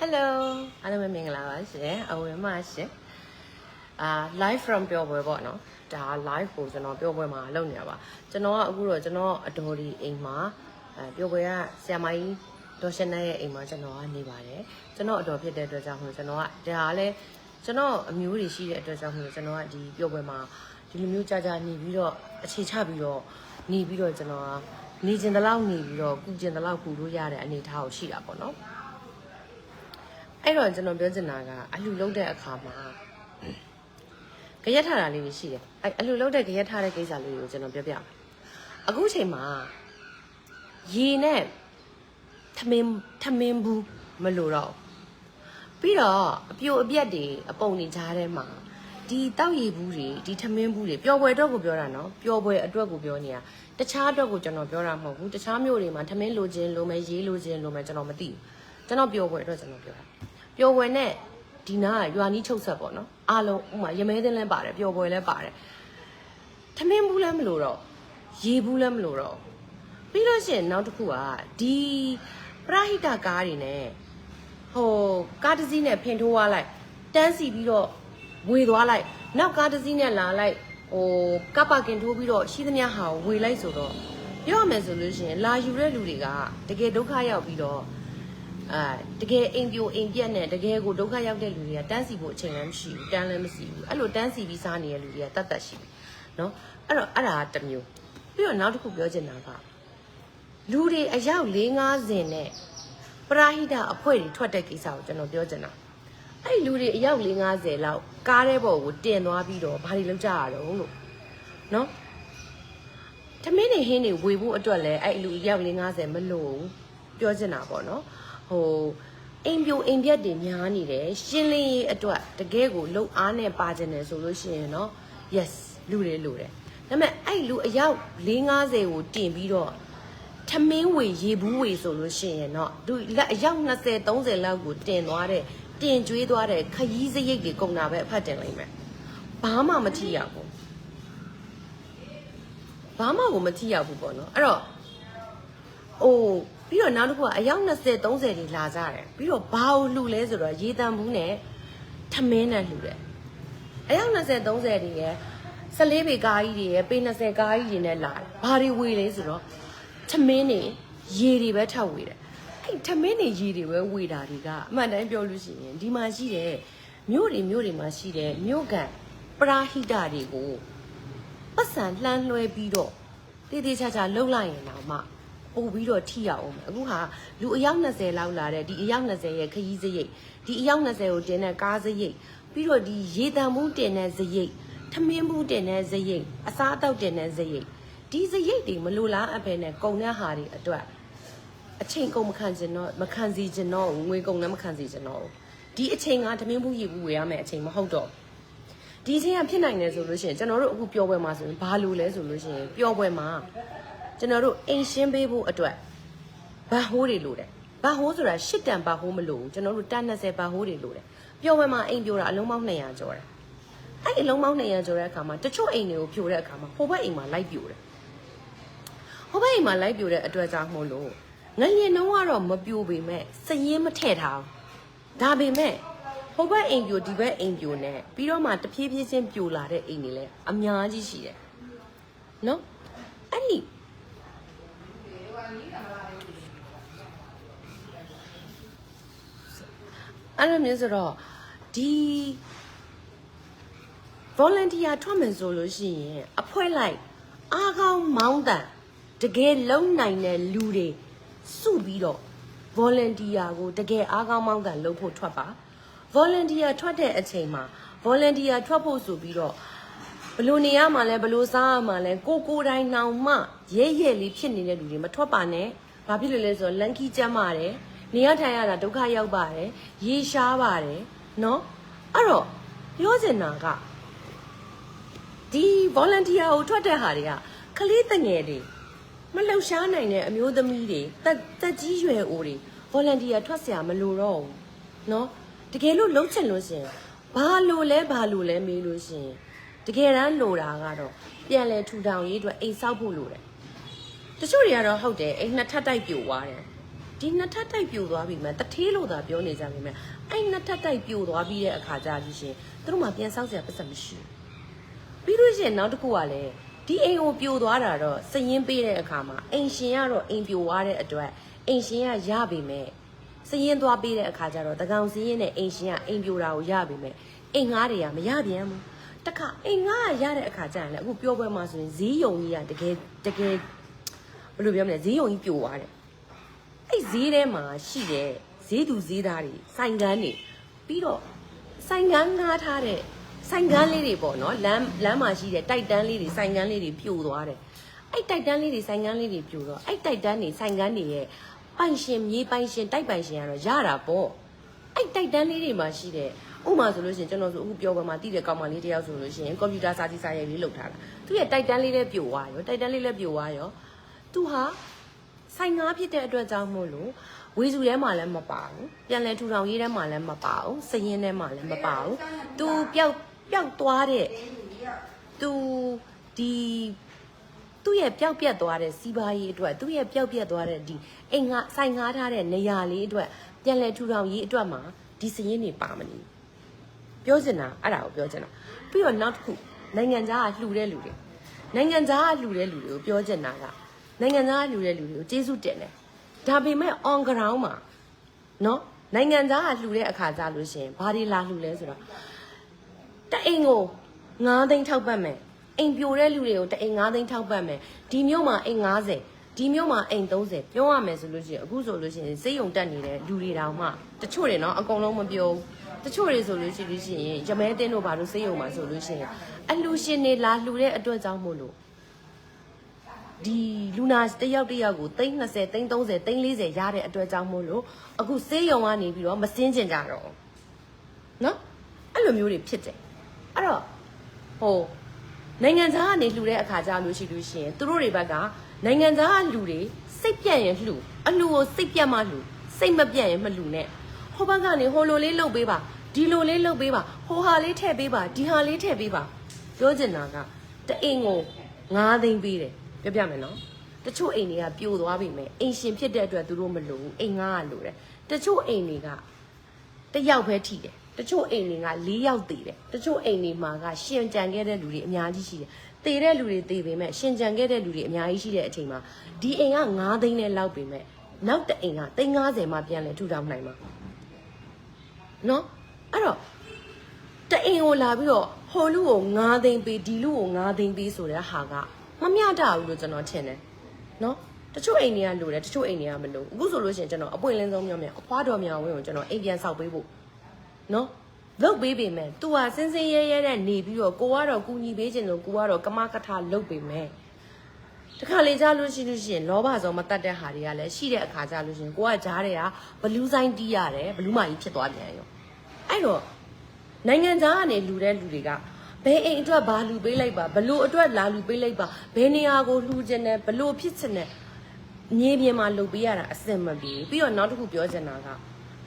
Hello အားလုံးပဲမင်္ဂလာပါရှင်အဝင်မရှင်အာ live from ပြောပွဲပေါ့နော်ဒါ live ကိုကျွန်တော်ပြောပွဲမှာလုပ်နေတာပါကျွန်တော်ကအခုတော့ကျွန်တော်အတော်ဒီအိမ်မှာအဲပြောပွဲကဆရာမကြီးဒေါ်ရှင်နဲ့ရဲ့အိမ်မှာကျွန်တော်ကနေပါတယ်ကျွန်တော်အတော်ဖြစ်တဲ့အတွက်ကြောင့်မို့ကျွန်တော်ကဒါကလည်းကျွန်တော်အမျိုးတွေရှိတဲ့အတွက်ကြောင့်မို့ကျွန်တော်ကဒီပြောပွဲမှာဒီလိုမျိုးကြာကြာနေပြီးတော့အခြေချပြီးတော့နေပြီးတော့ကျွန်တော်ကနေကျင်တလောက်နေပြီးတော့ကုကျင်တလောက်ကုလို့ရတဲ့အနေအထားကိုရှိတာပေါ့နော် အဲ့တော့ကျွန်တော်ပြောချင်တာကအလှလုံးတဲ့အခါမှာကြရက်ထားတာလေးတွေရှိတယ်အဲ့အလှလုံးတဲ့ကြရက်ထားတဲ့ကိစ္စလေးတွေကိုကျွန်တော်ပြောပြမယ်အခုချိန်မှာရေနဲ့ထမင်းထမင်းဘူးမလို့တော့ဘူးပြီးတော့အပြိုအပြက်တွေအပုံတွေကြားထဲမှာဒီတောက်ရည်ဘူးတွေဒီထမင်းဘူးတွေပျော်ပွဲအတွက်ကိုပြောတာနော်ပျော်ပွဲအတွက်ကိုပြောနေတာတခြားအတွက်ကိုကျွန်တော်ပြောတာမဟုတ်ဘူးတခြားမျိုးတွေမှာထမင်းလိုခြင်းလိုမယ်ရေးလိုခြင်းလိုမယ်ကျွန်တော်မသိဘူးကျွန်တော်ပျော်ပွဲအတွက်ကျွန်တော်ပြောတာ ပျော်ပွဲနဲ့ဒီနာကရွာနီးချုပ်ဆက်ပေါ့နော်အားလုံးဥမာရမဲသင်းလည်းပါတယ်ပျော်ပွဲလည်းပါတယ်ထမင်းဘူးလည်းမလို့တော့ရေဘူးလည်းမလို့တော့ပြီးလို့ရှိရင်နောက်တစ်ခုကဒီပရဟိတကားတွေနဲ့ဟိုကားတစ်စီးနဲ့ဖင်ထိုးသွားလိုက်တန်းစီပြီးတော့ဝေသွားလိုက်နောက်ကားတစ်စီးနဲ့လာလိုက်ဟိုကပ်ပါကင်ထိုးပြီးတော့ရှိသမျှဟာကိုဝေလိုက်ဆိုတော့ပြောရမယ်ဆိုလို့ရှိရင်လာယူတဲ့လူတွေကတကယ်ဒုက္ခရောက်ပြီးတော့ အာတကယ်အိမ်ပြိုအိမ်ပြက်နဲ့တကယ်ကိုဒုက္ခရောက်တဲ့လူတွေကတန်းစီဖို့အချိန်လည်းမရှိဘူးတန်းလည်းမရှိဘူးအဲ့လိုတန်းစီပြီးစားနေတဲ့လူတွေကတတ်တတ်ရှိတယ်နော်အဲ့တော့အဲ့ဒါတစ်မျိုးပြီးတော့နောက်တစ်ခုပြောချင်တာကလူတွေအယောက်၄90နဲ့ပရာဟိတအဖွဲ့တွေထွက်တဲ့ကိစ္စကိုကျွန်တော်ပြောချင်တာအဲ့လူတွေအယောက်၄90လောက်ကားတဲ့ဘော်ကိုတင်သွားပြီးတော့ဘာတွေလုပ်ကြရတော့လို့နော်သမင်းတွေဟင်းတွေဝေဖို့အတွက်လဲအဲ့လူအယောက်၄90မလို့ပြောချင်တာပေါ့နော် ဟိုအိမ်ပြိုအိမ်ပြက်တွေများနေတယ်ရှင်းလင်းရေးအတွက်တကယ်ကိုလှုပ်အားနဲ့ပါကျင်တယ်ဆိုလို့ရှိရင်တော့ yes လူတွေလူတယ်ဒါပေမဲ့အဲ့လူအယောက်450ကိုတင်ပြီးတော့ထမင်းဝေရေဘူးဝေဆိုလို့ရှိရင်တော့သူလက်အယောက်20 30လောက်ကိုတင်သွားတဲ့တင်ကျွေးသွားတဲ့ခရီးစရိတ်တွေကုန်တာပဲအဖတ်တင်လိုက်မယ်ဘာမှမထိရဘူးဘာမှကိုမထိရဘူးပေါ့နော်အဲ့တော့အိုး ပြီးတော့နောက်တစ်ခုကအယောက်20 30တွေလာကြတယ်ပြီးတော့ဘာကိုလှူလဲဆိုတော့ရေတံဘူးနဲ့ထမင်းနဲ့လှူတယ်အယောက်20 30တွေရယ်14ပေကားကြီးတွေရယ်ပေ20ကားကြီးတွေနဲ့လာတယ်ဘာတွေဝေလဲဆိုတော့ထမင်းတွေရေတွေပဲထောက်ဝေတယ်အဲ့ထမင်းတွေရေတွေပဲဝေတာတွေကအမှန်တမ်းပြောလို့ရှိရင်ဒီမှာရှိတဲ့မြို့တွေမြို့တွေမှာရှိတဲ့မြို့ကန်ပရာဟိတတွေကိုပတ်စံလှမ်းလွှဲပြီးတော့တေးသေးချာချာလှုပ်လိုက်ရင်တော့မှ ပို့ပြီးတော့ထိရအောင်မယ်အခုဟာလူအယောက်20လောက်လာတဲ့ဒီအယောက်20ရဲ့ခရီးစရိတ်ဒီအယောက်20ကိုတင်တဲ့ကားစရိတ်ပြီးတော့ဒီရေတံမှုတင်တဲ့စရိတ်ထမင်းမှုတင်တဲ့စရိတ်အစားအသောက်တင်တဲ့စရိတ်ဒီစရိတ်တွေမလိုလားအဖယ်နဲ့ကုန်တဲ့ဟာတွေအတွက်အချိန်ကုန်မခံကျင်တော့မခံစီကျင်တော့ဘူးငွေကုန်လည်းမခံစီကျင်တော့ဘူးဒီအချိန်ကထမင်းမှုရေဘူးဝေရမယ်အချိန်မဟုတ်တော့ဘူးဒီအချိန်ကဖြစ်နိုင်တယ်ဆိုလို့ရှိရင်ကျွန်တော်တို့အခုပျော်ပွဲမှာဆိုရင်ဘာလို့လဲဆိုလို့ရှိရင်ပျော်ပွဲမှာ ကျွန်တော်တို့အိမ်ရှင်းပေးဖို့အတွက်ဗတ်ဟိုးတွေလိုတယ်ဗတ်ဟိုးဆိုတာရှစ်တန်ဗတ်ဟိုးမလိုဘူးကျွန်တော်တို့တန်20ဗတ်ဟိုးတွေလိုတယ်ပျော်ပွဲမှာအိမ်ပြိုတာအလုံးပေါင်း200ကျော်တယ်အဲ့ဒီအလုံးပေါင်း200ကျော်တဲ့အခါမှာတချို့အိမ်တွေကိုပြိုတဲ့အခါမှာဟိုဘက်အိမ်မှာလိုက်ပြိုတယ်ဟိုဘက်အိမ်မှာလိုက်ပြိုတဲ့အတွက်ကြောင့်မို့လို့ငလျင်နှုံးကတော့မပြိုပေမဲ့စရင်မထည့်ထားဘူးဒါပေမဲ့ဟိုဘက်အိမ်ပြိုဒီဘက်အိမ်ပြိုနဲ့ပြီးတော့မှတဖြည်းဖြည်းချင်းပြိုလာတဲ့အိမ်တွေလည်းအများကြီးရှိတယ်နော်အဲ့ဒီ အဲ့လိုမျိုးဆိုတော့ဒီ volunteer ထွက်မယ်ဆိုလို့ရှိရင်အဖွဲ့လိုက်အားကောင်းမောင်းတန်တကယ်လုံနိုင်တဲ့လူတွေစုပြီးတော့ volunteer ကိုတကယ်အားကောင်းမောင်းတန်လုပ်ဖို့ထွက်ပါ volunteer ထွက်တဲ့အချိန်မှာ volunteer ထွက်ဖို့ဆိုပြီးတော့ ဘလို့နေရမှာလဲဘလို့စားရမှာလဲကိုကိုယ်တိုင်းနှောင်မှရဲရဲလေးဖြစ်နေတဲ့လူတွေမထွက်ပါနဲ့ဘာဖြစ်လို့လဲဆိုတော့လန်ကီကျမ်းပါတယ်နေရထိုင်ရတာဒုက္ခရောက်ပါတယ်ရေရှားပါတယ်เนาะအဲ့တော့ပြောချင်တာကဒီ volunteer ကိုထွက်တဲ့ဟာတွေကကလေးတငယ်တွေမလှူရှားနိုင်တဲ့အမျိုးသမီးတွေတက်တက်ကြီးရွယ်အိုတွေ volunteer ထွက်เสียမလို့တော့ဘူးเนาะ တကယ်လို့လုံးချင်လို့ရှရင်ဘာလို့လဲဘာလို့လဲမေးလို့ရှရင် တကယ်တမ်းလိုတာကတော့ပြန်လဲထူထောင်ရေးအတွက်အိမ်ဆောက်ဖို့လိုတယ်တချို့တွေကတော့ဟုတ်တယ်အိမ်နှစ်ထပ်တိုက်ပြိုသွားတယ်ဒီနှစ်ထပ်တိုက်ပြိုသွားပြီမှတထေးလို့သာပြောနေကြပြီမှအဲ့နှစ်ထပ်တိုက်ပြိုသွားပြီးတဲ့အခါကျလို့ရှရင်သူတို့မှပြန်ဆောက်စရာပတ်စံမရှိဘူးပြီးလို့ရှရင်နောက်တစ်ခုကလည်းဒီအိမ်ကိုပြိုသွားတာတော့စရင်ပေးတဲ့အခါမှာအိမ်ရှင်ကတော့အိမ်ပြိုသွားတဲ့အတွက်အိမ်ရှင်ကရပြီမဲ့စရင်သွားပေးတဲ့အခါကျတော့တကောင်စရင်နဲ့အိမ်ရှင်ကအိမ်ပြိုတာကိုရပြီမဲ့အိမ်ငားတွေကမရပြန်ဘူး တခါအိမ်ငားကရတဲ့အခါကျရင်လည်းအခုပြောပွဲမှာဆိုရင်ဈေးယုံကြီးကတကယ်တကယ်ဘယ်လိုပြောမလဲဈေးယုံကြီးပြိုသွားတယ်အဲ့ဈေးထဲမှာရှိတဲ့ဈေးသူဈေးသားတွေဆိုင်ကန်းတွေပြီးတော့ဆိုင်ကန်းငားထားတဲ့ဆိုင်ကန်းလေးတွေပေါ့နော်လမ်းလမ်းမှာရှိတဲ့တိုက်တန်းလေးတွေဆိုင်ကန်းလေးတွေပြိုသွားတယ်အဲ့တိုက်တန်းလေးတွေဆိုင်ကန်းလေးတွေပြိုတော့အဲ့တိုက်တန်းတွေဆိုင်ကန်းတွေရဲ့ပိုင်ရှင်မြေပိုင်ရှင်တိုက်ပိုင်ရှင်ကတော့ရတာပေါ့အဲ့တိုက်တန်းလေးတွေမှာရှိတဲ့ ဥပမာဆိုလို့ရှိရင်ကျွန်တော်ဆိုအခုပြောပါမှာတည်တဲ့ကောင်မလေးတယောက်ဆိုလို့ရှိရင်ကွန်ပျူတာစာကြည့်စာရိုက်လေးလုပ်ထားတာသူရဲ့တိုက်တန်းလေးလည်းပြိုသွားရောတိုက်တန်းလေးလည်းပြိုသွားရောသူဟာဆိုင်ငါဖြစ်တဲ့အတွက်ကြောင့်မို့လို့ဝေစုထဲမှာလည်းမပါဘူးပြန်လဲထူထောင်ရေးထဲမှာလည်းမပါဘူးစရင်ထဲမှာလည်းမပါဘူးသူပျောက်ပျောက်သွားတဲ့သူဒီသူ့ရဲ့ပျောက်ပြက်သွားတဲ့စီးပွားရေးအတွက်သူ့ရဲ့ပျောက်ပြက်သွားတဲ့ဒီအိမ်ငါဆိုင်ငါထားတဲ့နေရာလေးအတွက်ပြန်လဲထူထောင်ရေးအတွက်မှာဒီစရင်တွေပါမနေဘူး ပြောချင်တာအဲ့ဒါကိုပြောချင်တာပြီးတော့နောက်တစ်ခုနိုင်ငံသားကလှူတဲ့လူတွေနိုင်ငံသားကလှူတဲ့လူတွေကိုပြောချင်တာကနိုင်ငံသားကလှူတဲ့လူတွေကိုကျေးဇူးတင်တယ်ဒါပေမဲ့ on ground မှာနော်နိုင်ငံသားကလှူတဲ့အခါကြလို့ရှင်ဘာတွေလာလှူလဲဆိုတော့တအိမ်ကို9သိန်းထောက်ပတ်မယ်အိမ်ပြိုတဲ့လူတွေကိုတအိမ်9သိန်းထောက်ပတ်မယ်ဒီမျိုးမှာအိမ်90ဒီမျိုးမှာအိမ်30ပြောရမယ်ဆိုလို့ရှိရင်အခုဆိုလို့ရှိရင်စေးုံတက်နေတဲ့လူတွေတောင်မှတချို့တွေနော်အကုန်လုံးမပြောဘူး တချို့တွေဆိုလို့ရှိလို့ရှိရင်ရမဲတင်းတို့ဘာလို့စိတ်ယုံမှာဆိုလို့ရှိရင်အလှူရှင်တွေလာလှူတဲ့အတွက်ကြောင့်မို့လို့ဒီလူနာတယောက်တယောက်ကိုသိန်း20သိန်း30သိန်း40ရတဲ့အတွက်ကြောင့်မို့လို့အခုစေးရုံကနေပြီးတော့မစင်းကျင်ကြတော့နော်အဲ့လိုမျိုးတွေဖြစ်တယ်အဲ့တော့ဟိုနိုင်ငံသားကနေလှူတဲ့အခါကြလို့ရှိလို့ရှိရင်သူတို့တွေဘက်ကနိုင်ငံသားကလူတွေစိတ်ပြတ်ရင်လှူအလှူကိုစိတ်ပြတ်မှလှူစိတ်မပြတ်ရင်မလှူနဲ့ဟိုဘက်ကနေဟိုလိုလေးလှုပ်ပေးပါ ဒီလိုလေးလှုပ်ပေးပါဟိုဟာလေးထည့်ပေးပါဒီဟာလေးထည့်ပေးပါပြောချင်တာကတအိမ်ကို9သိန်းပေးတယ်ပြပြမယ်နော်တချို့အိမ်တွေကပြိုသွားပြီမဲ့အိမ်ရှင်ဖြစ်တဲ့အတွက်သူတို့မလို့ဘူးအိမ်ငားကလို့တယ်တချို့အိမ်တွေကတစ်ယောက်ပဲထိတယ်တချို့အိမ်တွေက၄ယောက်တည်တယ်တချို့အိမ်တွေမှာကရှင်ကြံခဲ့တဲ့လူတွေအများကြီးရှိတယ်တည်တဲ့လူတွေတည်ပေမဲ့ရှင်ကြံခဲ့တဲ့လူတွေအများကြီးရှိတဲ့အချိန်မှာဒီအိမ်က9သိန်းနဲ့လောက်ပေမဲ့နောက်တစ်အိမ်က350မှပြန်လဲထူထောင်နိုင်မှာနော် အဲ့တော့တအိမ်ကိုလာပြီးတော့ဟိုလူကို9သိန်းပေးဒီလူကို9သိန်းပေးဆိုတဲ့ဟာကမမျှတဘူးလို့ကျွန်တော်ထင်တယ်နော်တချို့အိမ်တွေကလိုတယ်တချို့အိမ်တွေကမလိုအခုဆိုလို့ရှိရင်ကျွန်တော်အပွင့်လင်းဆုံးမြောက်မြောက်အဖွားတော်မြောက်ဝင်းကိုကျွန်တော်အိမ်ပြန်ဆောက်ပေးဖို့နော်လုပ်ပေးပေမဲ့ तू ဟာစင်းစင်းရဲရဲနဲ့နေပြီးတော့ကိုကတော့ကူညီပေးခြင်းလို့ကိုကတော့ကမကထလုပ်ပေးမယ်တခါလေကြားလို့ရှိလို့ရှိရင်လောဘဆုံးမတတ်တဲ့ဟာတွေကလည်းရှိတဲ့အခါကြလို့ရှိရင်ကိုကကြားတဲ့ဟာဘလူးဆိုင်တီးရတယ်ဘလူးမကြီးဖြစ်သွားပြန်ရော အဲ့တော့နိုင်ငံသားကနေလူတဲ့လူတွေကဘယ်အိမ်အတွက်ဘာလူပေးလိုက်ပါဘလို့အတွက်လာလူပေးလိုက်ပါဘယ်နေရာကိုလှူခြင်းနဲ့ဘလို့ဖြစ်ခြင်းနဲ့မြေပြင်မှာလှုပ်ပေးရတာအဆင်မပြေဘူးပြီးတော့နောက်တစ်ခုပြောချင်တာက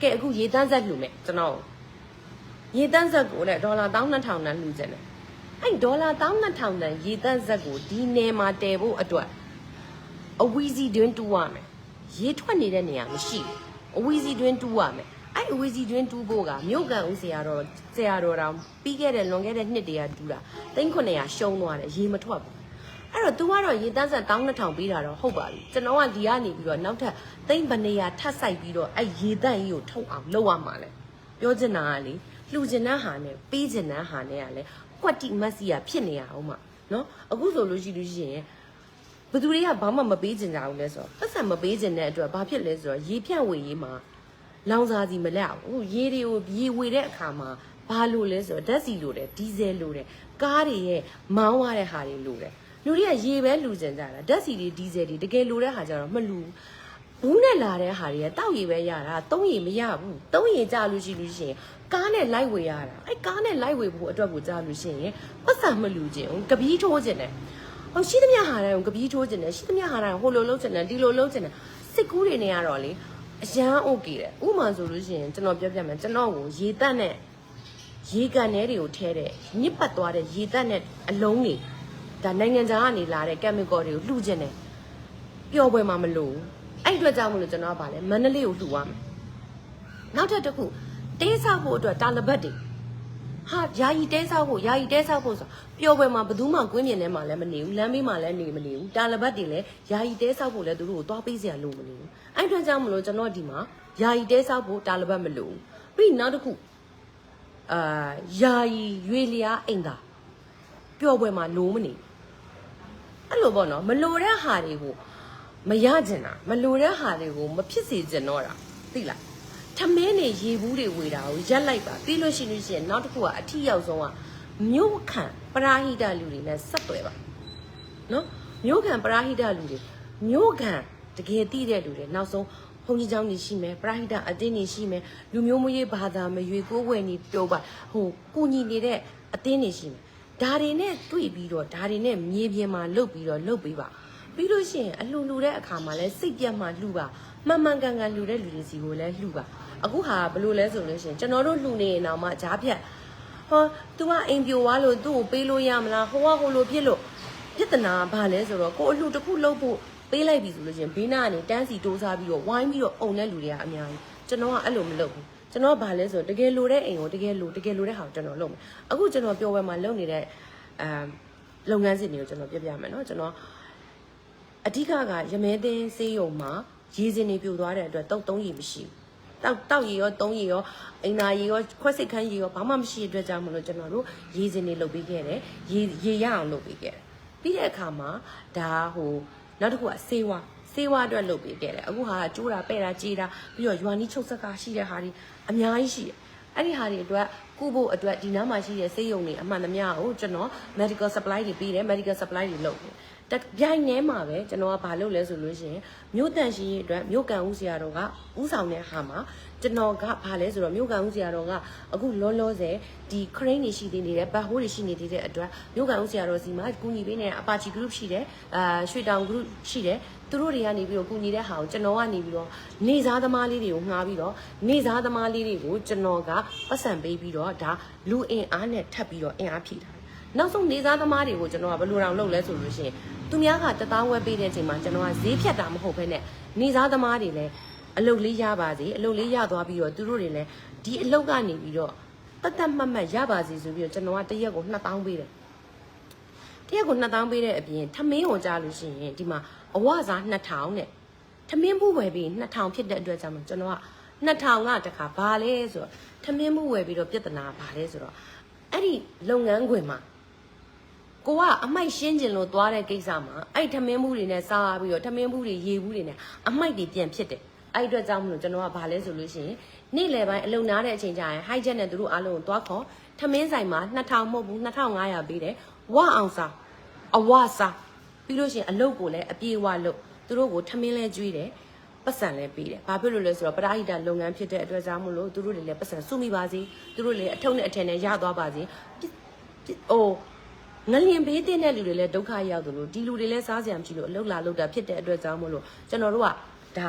ကဲအခုရေတန်းဆက်လှူမယ်ကျွန်တော်ရေတန်းဆက်ကိုလည်းဒေါ်လာ12000တန်းလှူခြင်းနဲ့အဲ့ဒေါ်လာ12000တန်းရေတန်းဆက်ကိုဒီနယ်မှာတည်ဖို့အတွက်အဝီစီတွင်းတူးရမယ်ရေထွက်နေတဲ့နေရာမရှိဘူးအဝီစီတွင်းတူးရမယ် အဲ့အဝေစီတွင်းတူးဖို့ကမြို့ကန်ဦးဆရာတော်ဆရာတော်တောင်ပြီးခဲ့တဲ့လွန်ခဲ့တဲ့နှစ်တည်းကတူးတာ3900ရှုံးသွားတယ်ရေမထွက်ဘူးအဲ့တော့ तू ကတော့ရေတန်းဆက်12000ပေးတာတော့ဟုတ်ပါပြီကျွန်တော်ကဒီကနေပြီးတော့နောက်ထပ်သိမ့်ဗနေရထပ်ဆိုင်ပြီးတော့အဲ့ရေတန့်ကြီးကိုထုတ်အောင်လုပ်ရမှာလဲပြောချင်တာကလေလှူချင်တဲ့ဟာနဲ့ပေးချင်တဲ့ဟာနဲ့ကလေကွက်တိမက်စီယာဖြစ်နေရအောင်မနော်အခုဆိုလို့ရှိလို့ရှိရင်ဘသူတွေကဘာမှမပေးချင်ကြဘူးလဲဆိုတော့ပတ်စံမပေးချင်တဲ့အတွက်ဘာဖြစ်လဲဆိုတော့ရေဖြန့်ဝေရေးမှာ လောင်စာစီမလက်အောင်ဟိုရေတွေကိုရေဝေတဲ့အခါမှာဘာလို့လဲဆိုတော့ဓာတ်စီလိုတယ်ဒီဇယ်လိုတယ်ကားတွေရဲ့မောင်းရတဲ့ဟာတွေလိုတယ်လူတွေကရေပဲလူချင်ကြတာဓာတ်စီတွေဒီဇယ်တွေတကယ်လိုတဲ့ဟာကြတော့မလူဘူးဘူးနဲ့လာတဲ့ဟာတွေကတောက်ရေပဲရတာသုံးရေမရဘူးသုံးရေကြလို့ရှိလို့ရှိရင်ကားနဲ့လိုက်ဝေရတာအဲကားနဲ့လိုက်ဝေဖို့အတွက်ကိုကြားလို့ရှိရင်ပတ်စံမလူခြင်းကပီးထိုးခြင်းတယ်ဟိုရှိသမျှဟာတိုင်းကိုကပီးထိုးကျင်တယ်ရှိသမျှဟာတိုင်းဟိုလိုလုံးကျင်တယ်ဒီလိုလုံးကျင်တယ်စစ်ကူးတွေနေရတော့လေ အရန်โอเคတယ်ဥပမာဆိုလို့ရှိရင်ကျွန်တော်ပြောပြမယ်ကျွန်တော်ကိုရေတက်နဲ့ရေကန်ထဲတွေကိုထဲတဲ့ညစ်ပတ်သွားတဲ့ရေတက်နဲ့အလုံးတွေဒါနိုင်ငံခြားကနေလာတဲ့ chemical တွေကိုလှူကျင်တယ်ပျော်ပွဲမှာမလို့ဘူး အဲ့အတွက်ကြောင့်မလို့ကျွန်တော်ကဗာလဲမန္တလေးကိုလှူရမယ်နောက်ထပ်တစ်ခုတဲဆောက်ဖို့အတွက်တာလဘတ်တွေ ဟာယာယီတဲဆောက်ဖို့ယာယီတဲဆောက်ဖို့ဆိုပျော်ပွဲမှာဘယ်သူမှကွင်းမြင်ထဲမှာလည်းမနေဘူးလမ်းဘေးမှာလည်းနေမနေဘူးတာလဘတ်တွေလည်းယာယီတဲဆောက်ဖို့လည်းသူတို့ကိုသွားပေးစရာလိုမနေဘူးအဲ့အတွက်ကြောင့်မလို့ကျွန်တော်ဒီမှာယာယီတဲဆောက်ဖို့တာလဘတ်မလိုဘူးပြီးနောက်တစ်ခုအာယာယီရွေလျားအိမ်သာပျော်ပွဲမှာလိုမနေဘူးအဲ့လိုပေါ့နော်မလိုတဲ့ဟာတွေကိုမရကျင်တာမလိုတဲ့ဟာတွေကိုမဖြစ်စေကျင်တော့တာသိလား ထမင်းနဲ့ရေဘူးတွေဝေတာကိုရက်လိုက်ပါပြီးလို့ရှိလို့ရှိရင်နောက်တစ်ခုကအထီရောက်ဆုံးကမြို့ခံပရာဟိတလူတွေနဲ့ဆက်သွယ်ပါနော်မြို့ခံပရာဟိတလူတွေမြို့ခံတကယ်သိတဲ့လူတွေနောက်ဆုံးဘုန်းကြီးကျောင်းနေရှိမယ်ပရာဟိတအသင်းနေရှိမယ်လူမျိုးမရွေးဘာသာမရွေးကိုယ်ဝယ်နေပြောပါဟိုကုညီနေတဲ့အသင်းနေရှိမယ်ဒါတွေနဲ့တွေ့ပြီးတော့ဒါတွေနဲ့မြေပြင်မှာလှုပ်ပြီးတော့လှုပ်ပေးပါပြီးလို့ရှိရင်အလှူလှူတဲ့အခါမှာလဲစိတ်ပြတ်မှလှူပါ မှန်မှန်ကန်ကန်လှူတဲ့လူတွေစီကိုလည်းလှူပါအခုဟာဘလို့လဲဆိုလို့ရှိရင်ကျွန်တော်တို့လှူနေရင်တော့မှဂျားဖြတ်ဟော तू ကအိမ်ပြိုသွားလို့သူ့ကိုပေးလို့ရမလားဟိုကဟိုလိုဖြစ်လို့ပြဿနာဘာလဲဆိုတော့ကိုအလှူတစ်ခုလုပ်ဖို့ပေးလိုက်ပြီဆိုလို့ချင်းဘေးနားကနေတန်းစီတိုးစားပြီးတော့ဝိုင်းပြီးတော့အုံတဲ့လူတွေကအများကြီးကျွန်တော်ကအဲ့လိုမလုပ်ဘူးကျွန်တော်ကဘာလဲဆိုတော့တကယ်လိုတဲ့အိမ်ကိုတကယ်လိုတကယ်လိုတဲ့ဟာကိုကျွန်တော်လုပ်မယ်အခုကျွန်တော်ပြောပွဲမှာလုပ်နေတဲ့အမ်လုပ်ငန်းစဉ်တွေကိုကျွန်တော်ပြပြမယ်နော်ကျွန်တော်အဓိကကရမဲသိန်းစေးရုံမှာ ရေစင်တွေပြိုသွားတဲ့အတွက်တုတ်သုံးရေမရှိဘူးတောက်တောက်ရေရောသုံးရေရောအင်နာရေရောခွက်စိတ်ခန်းရေရောဘာမှမရှိတဲ့အတွက်ကြောင့်မလို့ကျွန်တော်တို့ရေစင်တွေလုပ်ပေးခဲ့တယ်ရေရေရအောင်လုပ်ပေးခဲ့တယ်ပြီးတဲ့အခါမှာဒါဟိုနောက်တစ်ခုကစေဝါစေဝါအတွက်လုပ်ပေးခဲ့တယ်အခုဟာကျိုးတာပဲ့တာကြေးတာပြီးတော့ယွာနီးချုပ်ဆက်ကရှိတဲ့ဟာတွေအများကြီးရှိတယ်အဲ့ဒီဟာတွေအတွက်ကုဖို့အတွက်ဒီနားမှာရှိတဲ့ဆေးရုံတွေအမှန်သမျှကိုကျွန်တော် medical supply တွေပေးတယ် medical supply တွေလုပ်တယ် တက်ပြိုင်နေမှာပဲကျွန်တော်ကဘာလုပ်လဲဆိုလို့ရှိရင်မြို့တန်ရှိရေးအတွက်မြို့ကန်ဦးဆရာတော်ကဥဆောင်တဲ့ဟာမှာကျွန်တော်ကဘာလဲဆိုတော့မြို့ကန်ဦးဆရာတော်ကအခုလောလောဆယ်ဒီ crane တွေရှိသေးတယ်ဘတ်ဟိုးတွေရှိနေသေးတဲ့အတွက်မြို့ကန်ဦးဆရာတော်စီမှာကူညီပေးနေတဲ့အပါချီ group ရှိတယ်အာရွှေတောင် group ရှိတယ်သူတို့တွေကနေပြီးတော့ကူညီတဲ့ဟာကိုကျွန်တော်ကနေပြီးတော့နေစားသမားလေးတွေကိုငှားပြီးတော့နေစားသမားလေးတွေကိုကျွန်တော်ကပတ်စံပေးပြီးတော့ဒါလူအင်အားနဲ့ထပ်ပြီးတော့အင်အားဖြည့်ထားတယ် နောက်ဆုံးနေစားသမားတွေကိုကျွန်တော်ကဘယ်လိုတောင်လုပ်လဲဆိုလို့ရှိရင်သူများကတသားဝဲပေးတဲ့အချိန်မှာကျွန်တော်ကဈေးဖြတ်တာမဟုတ်ဘဲနဲ့နေစားသမားတွေလည်းအလုပ်လေးရပါစေအလုပ်လေးရသွားပြီးတော့သူတို့တွေလည်းဒီအလုပ်ကနေပြီးတော့တတ်တတ်မှတ်မှတ်ရပါစေဆိုပြီးတော့ကျွန်တော်ကတစ်ရက်ကို2000ပေးတယ်တရက်ကို2000ပေးတဲ့အပြင်ထမင်းကိုကြားလို့ရှိရင်ဒီမှာအဝစား2000နဲ့ထမင်းဘူးဝယ်ပြီး2000ဖြစ်တဲ့အတွက်ကြောင့်မို့ကျွန်တော်က2000ကတခါဘာလဲဆိုတော့ထမင်းဘူးဝယ်ပြီးတော့ပြဿနာဘာလဲဆိုတော့အဲ့ဒီလုပ်ငန်းခွင်မှာ ကိုကအမိုက်ရှင်းကျင်လို့သွားတဲ့ကိစ္စမှာအဲ့ထမင်းဘူးတွေနဲ့စားပြီးတော့ထမင်းဘူးတွေရေဘူးတွေနဲ့အမိုက်တွေပြန်ဖြစ်တယ်အဲ့အတွက်ကြောင့်မလို့ကျွန်တော်ကဘာလဲဆိုလို့ရှိရင်နေ့လယ်ပိုင်းအလုံနာတဲ့အချိန်ကျရင် high jet နဲ့သူတို့အားလုံးကိုသွားခေါ်ထမင်းဆိုင်မှာ2000မဟုတ်ဘူး2500ပေးတယ်ဝအောင်စားအဝစားပြီးလို့ရှိရင်အလုပ်ကိုလည်းအပြေအဝလုပ်သူတို့ကိုထမင်းလဲကျွေးတယ်ပတ်စံလဲပေးတယ်ဘာဖြစ်လို့လဲဆိုတော့ပရာဟိတလုပ်ငန်းဖြစ်တဲ့အတွက်ကြောင့်မလို့သူတို့တွေလည်းပတ်စံစုမိပါစေသူတို့လည်းအထုံးနဲ့အထည်နဲ့ရသွားပါစေပြစ်ပြစ်ဟို ငလျင်ဘေးတင်တဲ့လူတွေလည်းဒုက္ခရောက်သလိုဒီလူတွေလည်းစားစရာမရှိလို့အလုပ်လာလုပ်တာဖြစ်တဲ့အတွက်ကြောင့်မလို့ကျွန်တော်တို့ကဒါ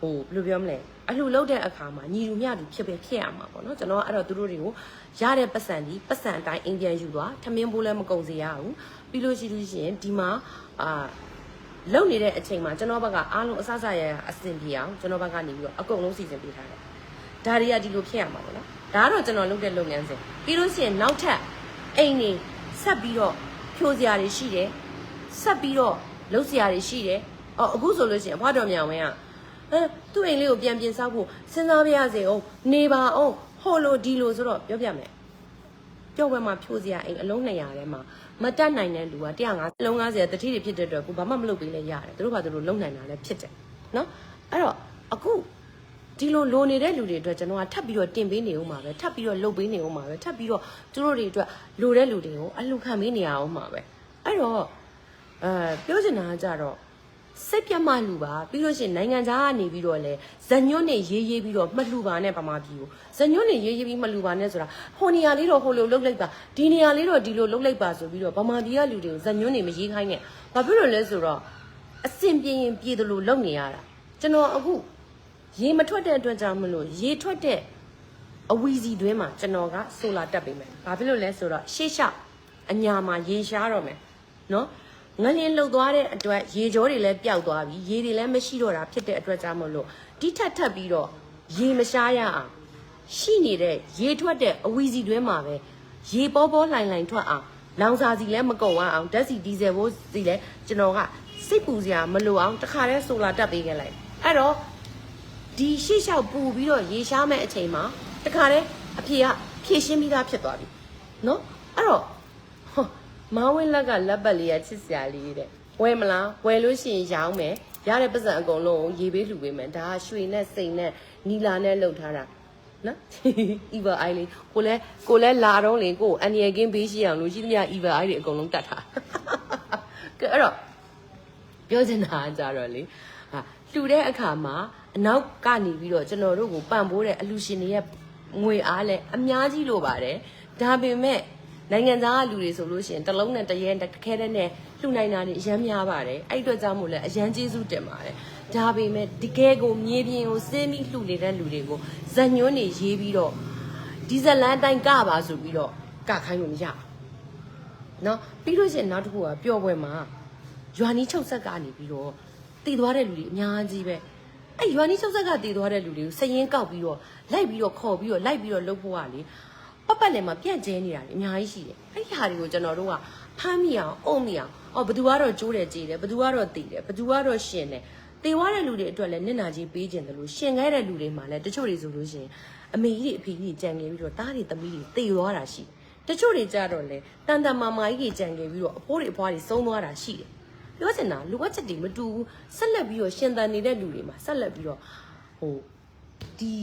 ဟိုဘယ်လိုပြောမလဲအလှလုပ်တဲ့အခါမှာညီလူမျှလူဖြစ်ပဲဖြစ်ရမှာပေါ့နော်ကျွန်တော်ကအဲ့တော့သူတို့တွေကိုရတဲ့ပတ်စံဒီပတ်စံအတိုင်းအင်ပြန်ယူသွားထမင်းဘိုးလည်းမကုန်စေရဘူးပြီးလို့ရှိလို့ရှိရင်ဒီမှာအာလုံနေတဲ့အချိန်မှာကျွန်တော်ဘက်ကအားလုံးအဆအဆရရအဆင်ပြေအောင်ကျွန်တော်ဘက်ကနေပြီးတော့အကုန်လုံးစီစဉ်ပေးထားတယ်ဒါတွေကဒီလိုဖြစ်ရမှာပေါ့နော်ဒါကတော့ကျွန်တော်လုပ်တဲ့လုပ်ငန်းစဉ်ပြီးလို့ရှိရင်နောက်ထပ်အိမ်နေ ဆက်ပြီးတော့ဖြိုစရာတွေရှိတယ်ဆက်ပြီးတော့လုပ်စရာတွေရှိတယ်အော်အခုဆိုလို့ရှိရင်ဘွားတော်မြောင်ဝင်းကအဲသူ့အိမ်လေးကိုပြန်ပြင်ဆောက်ဖို့စဉ်းစားပြရစေအောင်နေပါအောင်ဟိုလိုဒီလိုဆိုတော့ပြောပြမယ်ပြောပွဲမှာဖြိုးစရာအိမ်အလုံး200ထဲမှာမတက်နိုင်တဲ့လူက150အလုံး90တတိတွေဖြစ်တဲ့အတွက်ကိုဘာမှမလုပ်ပေးလဲရတယ်သူတို့ဘာသူတို့လုံနိုင်တာလည်းဖြစ်တယ်နော်အဲ့တော့အခု ဒီလိုလိုနေတဲ့လူတွေအတွက်ကျွန်တော်ကထပ်ပြီးတော့တင်ပေးနေဦးမှာပဲထပ်ပြီးတော့လုပ်ပေးနေဦးမှာပဲထပ်ပြီးတော့သူတို့တွေအတွက်လိုတဲ့လူတွေကိုအလှခံပေးနေရအောင်မှာပဲအဲ့တော့အဲပြောချင်တာကကြတော့စိတ်ပြတ်မှလူပါပြီးလို့ရှိရင်နိုင်ငံသားကနေပြီးတော့လဲဇညွန်းနေရေးရေးပြီးတော့မှတ်လူပါနဲ့ဗမာပြည်ကိုဇညွန်းနေရေးရေးပြီးမှတ်လူပါနဲ့ဆိုတာဟိုနေရာလေးတော့ဟိုလိုလုပ်လိုက်ပါဒီနေရာလေးတော့ဒီလိုလုပ်လိုက်ပါဆိုပြီးတော့ဗမာပြည်ကလူတွေကိုဇညွန်းနေမရေးခိုင်းနဲ့ဘာဖြစ်လို့လဲဆိုတော့အစင်ပြင်းရင်ပြည်တယ်လို့လုပ်နေရတာကျွန်တော်အခု ရေမထွက်တဲ့အတွက်ကြောင့်မလို့ရေထွက်တဲ့အဝီစီတွင်းမှာကျွန်တော်ကဆိုလာတက်ပေးမယ်ဘာဖြစ်လို့လဲဆိုတော့ရှေ့လျှောက်အညာမှာရေရှားတော့မယ်နော်ငလျင်လှုပ်သွားတဲ့အတွက်ရေကြောတွေလည်းပျောက်သွားပြီရေတွေလည်းမရှိတော့တာဖြစ်တဲ့အတွက်ကြောင့်မလို့ဒီထက်ထပ်ပြီးတော့ရေမရှားရအောင်ရှိနေတဲ့ရေထွက်တဲ့အဝီစီတွင်းမှာပဲရေပေါ်ပေါ်လှိုင်လှိုင်ထွက်အောင်လောင်စာစီလည်းမကုန်အောင်ဓာတ်စီဒီဇယ်ဘိုးစီလည်းကျွန်တော်ကစိတ်ပူစရာမလိုအောင်တခါတည်းဆိုလာတက်ပေးခဲ့လိုက်အဲ့တော့ ဒီရှေ့လျှောက်ပူပြီးတော့ရေရှားမဲ့အချိန်မှာတခါတည်းအဖေကဖြည့်ရှင်းပြီးသားဖြစ်သွားပြီနော်အဲ့တော့ဟောမောင်ဝင်းလက်ကလက်ပတ်လေးကချစ်စရာလေးတဲ့ဝယ်မလားဝယ်လို့ရှိရင်ရောင်းမယ်ရတဲ့ပတ်စံအကုန်လုံးကိုရေပေးလှူပေးမယ်ဒါကရွှေနဲ့စိန်နဲ့နီလာနဲ့လှုပ်ထားတာနော် evil eye လေးကိုလဲကိုလဲလာတော့လေကိုအန်ရကင်းဘေးရှိအောင်လို့ရှိသမျှ evil eye တွေအကုန်လုံးတတ်ထားကဲအဲ့တော့ပြောချင်တာကကြတော့လေဟာလှူတဲ့အခါမှာ အနောက်ကနေပြီးတော့ကျွန်တော်တို့ကိုပံ့ပိုးတဲ့အလှူရှင်တွေရဲ့ငွေအားလဲအများကြီးလိုပါတယ်ဒါပေမဲ့နိုင်ငံသားကလူတွေဆိုလို့ရှိရင်တစ်လုံးနဲ့တစ်ရဲတစ်ခဲတဲ့နဲ့လှူနိုင်တာတွေအများများပါတယ်အဲ့ဒီအတွက်ကြောင့်မို့လဲအရန်ကျေးဇူးတင်ပါတယ်ဒါပေမဲ့တကယ်ကိုမြေပြင်ကိုစင်းပြီးလှူနေတဲ့လူတွေကိုဇက်ညွန်းနေရေးပြီးတော့ဒီဇလန်အတိုင်းကပါဆိုပြီးတော့ကခိုင်းလို့မရဘူးနော်ပြီးလို့ရှိရင်နောက်တစ်ခုကပျော်ပွဲမှာရွာနီးချုပ်ဆက်ကနေပြီးတော့တည်သွားတဲ့လူတွေအများကြီးပဲ အဲ့ရွာနီးချုပ်ဆက်ကတည်သွားတဲ့လူတွေကိုစည်ရင်ကောက်ပြီးတော့လိုက်ပြီးတော့ခေါ်ပြီးတော့လိုက်ပြီးတော့လှုပ်ဖို့ကလေပတ်ပတ်လည်းမပြန့်ကျဲနေတာလေအများကြီးရှိတယ်အဲ့ဒီဟာတွေကိုကျွန်တော်တို့ကဖမ်းမိအောင်အုံမိအောင်အော်ဘသူကတော့ကျိုးတယ်ကြည်တယ်ဘသူကတော့တည်တယ်ဘသူကတော့ရှင်တယ်တေသွားတဲ့လူတွေအတွက်လည်းနစ်နာကြီးပေးခြင်းတယ်လို့ရှင်ခဲ့တဲ့လူတွေမှာလည်းတချို့တွေဆိုလို့ရှိရင်အမေကြီးတွေအဖေကြီးတွေကြံခဲ့ပြီးတော့တားတွေသမီးတွေတေသွားတာရှိတယ်တချို့တွေကြတော့လေတန်တန်မာမာကြီးတွေကြံခဲ့ပြီးတော့အဖိုးတွေအဖွားတွေဆုံးသွားတာရှိတယ် ပြောချင်တာလူဝက်ချက်တွေမတူဘူးဆက်လက်ပြီးတော့ရှင်တန်နေတဲ့လူတွေမှာဆက်လက်ပြီးတော့ဟိုဒီ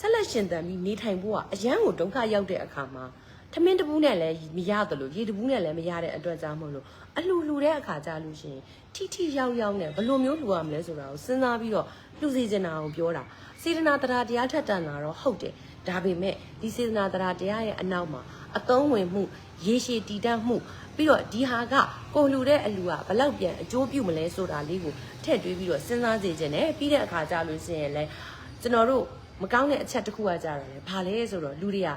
ဆက်လက်ရှင်သန်ပြီးနေထိုင်ဖို့ကအရန်ကိုဒုက္ခရောက်တဲ့အခါမှာထမင်းတပူးနဲ့လည်းမရတယ်လို့ရေတပူးနဲ့လည်းမရတဲ့အတွက်ကြောင့်မို့လို့အလှလှတဲ့အခါကြာလို့ရှိရင်ထိထိရောက်ရောက်နဲ့ဘယ်လိုမျိုးလှူရမလဲဆိုတာကိုစဉ်းစားပြီးတော့လှူစီချင်တာကိုပြောတာစေတနာတရားတရားထက်တန်တာတော့ဟုတ်တယ်ဒါပေမဲ့ဒီစေတနာတရားတရားရဲ့အနောက်မှာအသုံးဝင်မှုရေရှည်တည်တတ်မှု ပြီးတော့ဒီဟာကကိုလှူတဲ့အလူကဘလောက်ပြန်အကျိုးပြုမလဲဆိုတာလေးကိုထည့်တွေးပြီးတော့စဉ်းစားစေချင်တယ်ပြီးတဲ့အခါကြာလို့ရှိရင်လည်းကျွန်တော်တို့မကောင်းတဲ့အချက်တစ်ခုကကြတော့လေဘာလဲဆိုတော့လူတွေက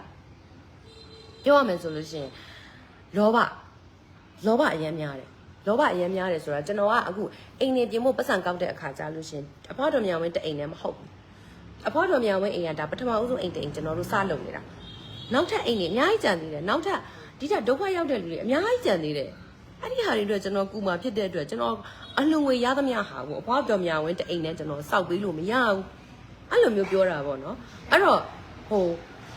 ပြောရမယ်ဆိုလို့ရှိရင်လောဘလောဘအရင်များတယ်လောဘအရင်များတယ်ဆိုတာကျွန်တော်ကအခုအိမ်နေပြင်ဖို့ပတ်စံကောက်တဲ့အခါကြာလို့ရှိရင်အဖွားတော်မြောင်ဝင်းတအိမ်နဲ့မဟုတ်ဘူးအဖွားတော်မြောင်ဝင်းအိမ်ကဒါပထမဦးဆုံးအိမ်တအိမ်ကျွန်တော်တို့စလုပ်နေတာနောက်ထပ်အိမ်တွေအများကြီးကြံသေးတယ်နောက်ထပ် ဒီထက်ဒုက္ခရောက်တဲ့လူတွေအများကြီးကြံသေးတယ်အဲ့ဒီဟာတွေအတွက်ကျွန်တော်ကူမှာဖြစ်တဲ့အတွက်ကျွန်တော်အလွန်ဝေရသမျှဟာကိုအဖွားတော်မြောင်ဝင်းတအိမ်နဲ့ကျွန်တော်စောက်ပေးလို့မရဘူးအဲ့လိုမျိုးပြောတာပေါ့နော်အဲ့တော့ဟို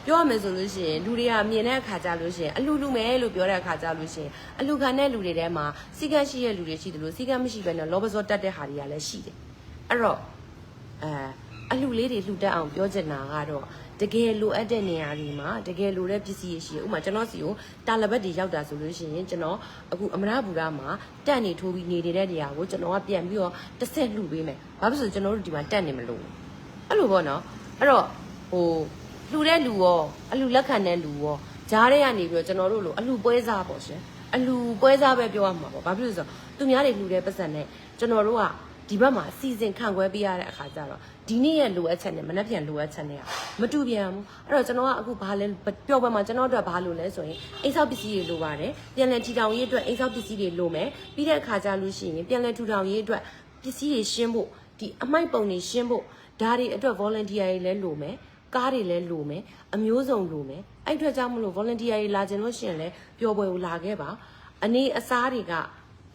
ပြောရမယ်ဆိုလို့ရှိရင်လူတွေကမြင်တဲ့အခါကြလို့ရှိရင်အလူလူမယ်လို့ပြောတဲ့အခါကြလို့ရှိရင်အလူခံတဲ့လူတွေထဲမှာစီကံရှိတဲ့လူတွေရှိတယ်လို့စီကံမရှိဘဲနဲ့လောဘစောတက်တဲ့ဟာတွေကလည်းရှိတယ်အဲ့တော့အဲ အလူလေးတွေလှူတတ်အောင်ပြောချင်တာကတော့တကယ်လိုအပ်တဲ့နေရာတွေမှာတကယ်လိုတဲ့ပစ္စည်းတွေရှိတယ်ဥပမာကျွန်တော်စီကိုတာလဘတ်တွေရောက်တာဆိုလို့ရှိရင်ကျွန်တော်အခုအမရဘူရာမှာတက်နေထိုးပြီးနေနေတဲ့နေရာကိုကျွန်တော်ကပြန်ပြီးတော့တစ်ဆက်လှူပေးမယ်ဘာဖြစ်လို့လဲဆိုကျွန်တော်တို့ဒီမှာတက်နေမလို့အဲ့လိုပေါ့နော်အဲ့တော့ဟိုလှူတဲ့လူရောအလှလက်ခံတဲ့လူရောဂျားတွေကနေပြီးတော့ကျွန်တော်တို့လိုအလှပွဲစားပေါ့ရှင်အလှပွဲစားပဲပြောရမှာပေါ့ဘာဖြစ်လို့လဲဆိုတော့သူများတွေလှူတဲ့ပတ်စံနဲ့ကျွန်တော်တို့က ဒီဘက်မှာအစီအစဉ်ခံခွဲပေးရတဲ့အခါကျတော့ဒီနေ့ရဲ့လိုအပ်ချက်နဲ့မနှက်ပြန်လိုအပ်ချက်နဲ့ကမတူပြန်ဘူးအဲ့တော့ကျွန်တော်ကအခုဘာလဲပျော်ပွဲမှာကျွန်တော်တို့ကဘာလို့လဲဆိုရင်အိမ်ဆောက်ပစ္စည်းတွေလိုပါတယ်ပြန်လည်ထီထောင်ရေးအတွက်အိမ်ဆောက်ပစ္စည်းတွေလိုမယ်ပြီးတဲ့အခါကျလို့ရှိရင်ပြန်လည်ထူထောင်ရေးအတွက်ပစ္စည်းတွေရှင်းဖို့ဒီအမိုက်ပုံတွေရှင်းဖို့ဒါတွေအတွက် volunteer တွေလည်းလိုမယ်ကားတွေလည်းလိုမယ်အမျိုးစုံလိုမယ်အဲ့အတွက်ကြောင့်မလို့ volunteer တွေလာခြင်းလို့ရှိရင်လည်းပျော်ပွဲကိုလာခဲ့ပါအနေအစားတွေက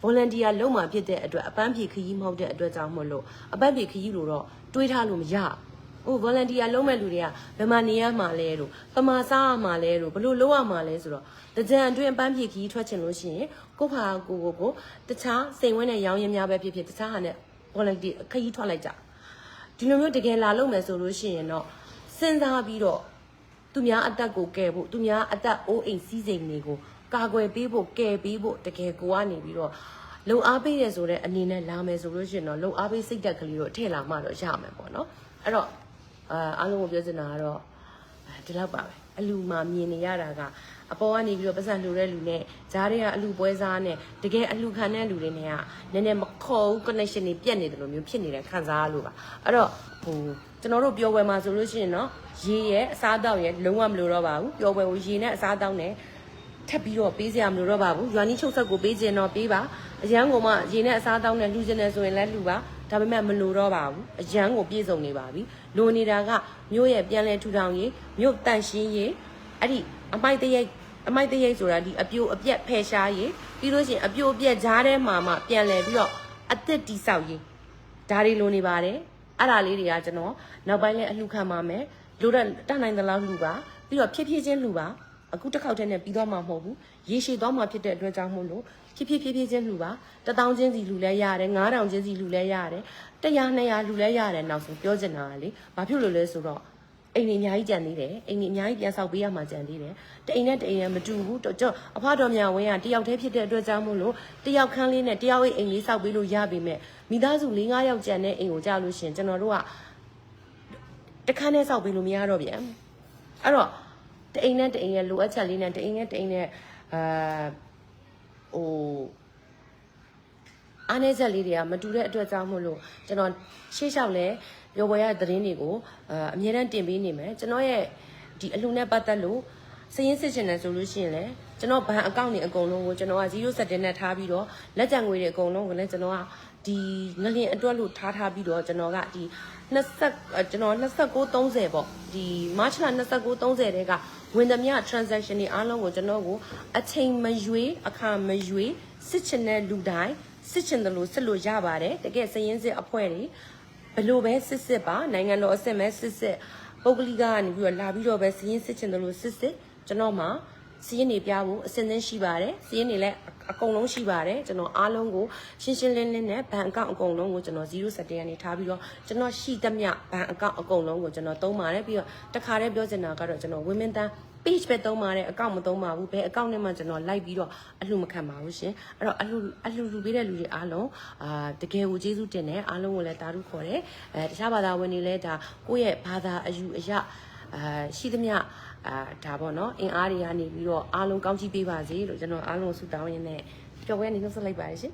volunteer လုံးမှာဖြစ်တဲ့အတွက်အပန်းဖြေခရီးမဟုတ်တဲ့အတွက်ကြောင့်မလို့အပန်းဖြေခရီးလို့တော့တွေးထားလို့မရဘူးဟို volunteer လုံးမဲ့လူတွေကဘယ်မှာနေရမှာလဲတို့ပမာစားရမှာလဲတို့ဘလို့လုံးရမှာလဲဆိုတော့တကြံအတွင်းအပန်းဖြေခရီးထွက်ချင်လို့ရှိရင်ကိုဖာကိုကိုကိုတခြားစိန်ဝင်းတဲ့ရောင်းရင်များပဲဖြစ်ဖြစ်တခြားဟာနဲ့ volunteer ခရီးထွက်လိုက်ကြဒီလိုမျိုးတကယ်လာလို့မယ်ဆိုလို့ရှိရင်တော့စဉ်းစားပြီးတော့သူများအသက်ကိုကယ်ဖို့သူများအသက်အိုးအိမ်စီးစိမ်တွေကို ကာကွယ်ပေးဖို့ကယ်ပေးဖို့တကယ်ကိုကနေပြီးတော့လုံအားပေးရဆိုတဲ့အနေနဲ့လာမယ်ဆိုလို့ရှိရင်တော့လုံအားပေးစိတ်ဓာတ်ကလေးတော့ထည့်လာမှတော့ရမယ်ပေါ့နော်အဲ့တော့အာအားလုံးကိုပြောချင်တာကတော့ဒီလောက်ပါပဲအလူမှာမြင်နေရတာကအပေါ်ကနေပြီးတော့ပတ်စံလှူတဲ့လူနဲ့ဂျားတွေကအလူပွဲစားနဲ့တကယ်အလူခံတဲ့လူတွေနဲ့ကနည်းနည်းမခေါ်ဘူး connection တွေပြတ်နေတယ်လို့မျိုးဖြစ်နေတဲ့ခံစားရလို့ပါအဲ့တော့ဟိုကျွန်တော်တို့ပြောပွဲမှာဆိုလို့ရှိရင်တော့ရေရဲ့အစားအသောက်ရဲ့လုံးဝမလိုတော့ပါဘူးပြောပွဲကိုရေနဲ့အစားအသောက်နဲ့ ထပ်ပြီးတော့ပေးစရာမလိုတော့ပါဘူးရွာနီးချုပ်ဆက်ကိုပေးခြင်းတော့ပေးပါအရန်ကိုမှရေနဲ့အစားတောင်းနဲ့လှူခြင်းနဲ့ဆိုရင်လည်းလှူပါဒါပေမဲ့မလိုတော့ပါဘူးအရန်ကိုပြည့်စုံနေပါပြီလိုနေတာကမြို့ရဲ့ပြန်လဲထူထောင်ရေးမြို့တန့်ရှင်းရေးအဲ့ဒီအမိုက်တရိပ်အမိုက်တရိပ်ဆိုတာဒီအပြိုအပြက်ဖယ်ရှားရေးပြီးလို့ရှိရင်အပြိုအပြက်ဂျားထဲမှာမှပြန်လဲပြီးတော့အသက်တိဆောက်ရေးဒါတွေလိုနေပါတယ်အဲ့ဒါလေးတွေကကျွန်တော်နောက်ပိုင်းလဲအလှခံပါမယ်လိုတဲ့တတ်နိုင်သလောက်လှူပါပြီးတော့ဖြည်းဖြည်းချင်းလှူပါ အခုတစ်ခေါက်တည်းနဲ့ပြီးတော့မှမဟုတ်ဘူးရေရှည်သွားမှဖြစ်တဲ့အတွက်ကြောင့်မို့လို့ဖြည်းဖြည်းဖြည်းဖြည်းချင်းလှူပါတစ်တောင်းချင်းစီလှူလဲရတယ်9000ချင်းစီလှူလဲရတယ်100 200လှူလဲရတယ်နောက်ဆုံးပြောချင်တာကလေဘာဖြစ်လို့လဲဆိုတော့အိမ်ကြီးအများကြီးကြံသေးတယ်အိမ်ကြီးအများကြီးပြန်ဆောက်ပေးရမှာကြံသေးတယ်တအိမ်နဲ့တအိမ်နဲ့မတူဘူးတော့ကျွန်အဖတော်မြဝင်းကတယောက်တည်းဖြစ်တဲ့အတွက်ကြောင့်မို့လို့တယောက်ခန်းလေးနဲ့တယောက်အိမ်လေးဆောက်ပေးလို့ရပြီမဲ့မိသားစု၄၅ယောက်ကြံတဲ့အိမ်ကိုကြာလို့ရှရင်ကျွန်တော်တို့ကတခန်းနဲ့ဆောက်ပေးလို့မရတော့ပြန်အဲ့တော့ တအိမ်နဲ့တအိမ်ရဲ့လိုအပ်ချက်လေးနဲ့တအိမ်နဲ့တအိမ်နဲ့အာဟိုအားနည်းချက်လေးတွေကမတူတဲ့အတွက်ကြောင့်မို့လို့ကျွန်တော်ရှေ့လျှောက်လဲပြောပွဲရတဲ့သတင်းတွေကိုအအမြဲတမ်းတင်ပေးနေမယ်ကျွန်တော်ရဲ့ဒီအလှူနဲ့ပတ်သက်လို့စည်ရင်းစစ်ချင်တယ်ဆိုလို့ရှိရင်လည်းကျွန်တော်ဘဏ်အကောင့်တွေအကုန်လုံးကိုကျွန်တော်က0.7နဲ့ထားပြီးတော့လက်ကျန်ငွေတွေအကုန်လုံးကိုလည်းကျွန်တော်ကဒီငလျင်အတွက်လို့ထားထားပြီးတော့ကျွန်တော်ကဒီ20ကျွန်တော်29 30ပေါ့ဒီ March လ29 30တဲက ဝင်သမျှ transaction တွေအားလုံးကိုကျွန်တော်ကိုအချိန်မရွေးအခါမရွေးစစ်ချင်တဲ့လူတိုင်းစစ်ချင်တယ်လို့စစ်လို့ရပါတယ်တကယ်စရင်စစ်အဖွဲ့တွေဘလို့ပဲစစ်စစ်ပါနိုင်ငံတော်အစစ်မဲ့စစ်စစ်ပုဂ္ဂလိကကနေပြီးတော့လာပြီးတော့ပဲစရင်စစ်ချင်တယ်လို့စစ်စစ်ကျွန်တော်မှ စရင်နေပြဖို့အစင်းသင်းရှိပါတယ်စရင်နေလည်းအကုန်လုံးရှိပါတယ်ကျွန်တော်အားလုံးကိုရှင်းရှင်းလင်းလင်းနဲ့ဘဏ်အကောင့်အကုန်လုံးကိုကျွန်တော်0.7ကနေထားပြီးတော့ကျွန်တော်ရှိသမျှဘဏ်အကောင့်အကုန်လုံးကိုကျွန်တော်သုံးပါတယ်ပြီးတော့တခါတည်းပြောချင်တာကတော့ကျွန်တော် women တန်း page ပဲသုံးပါတယ်အကောင့်မသုံးပါဘူးဘယ်အကောင့်နဲ့မှကျွန်တော်လိုက်ပြီးတော့အလှမခံပါဘူးရှင်အဲ့တော့အလှအလှလူပေးတဲ့လူတွေအားလုံးအာတကယ်ကိုကျေးဇူးတင်တယ်အားလုံးကိုလည်းတာဓုခေါ်တယ်အဲတခြားဘာသာဝင်တွေလည်းဒါကိုယ့်ရဲ့ဘာသာအယူအယ အာရှိသမျှအာဒါပေါ့နော်အင်အားတွေကနေပြီးတော့အားလုံးကောင်းချီးပေးပါစေလို့ကျွန်တော်အားလုံးဆုတောင်းရင်းနဲ့ပျော်ပွဲနေနှုတ်ဆက်လိုက်ပါရရှင်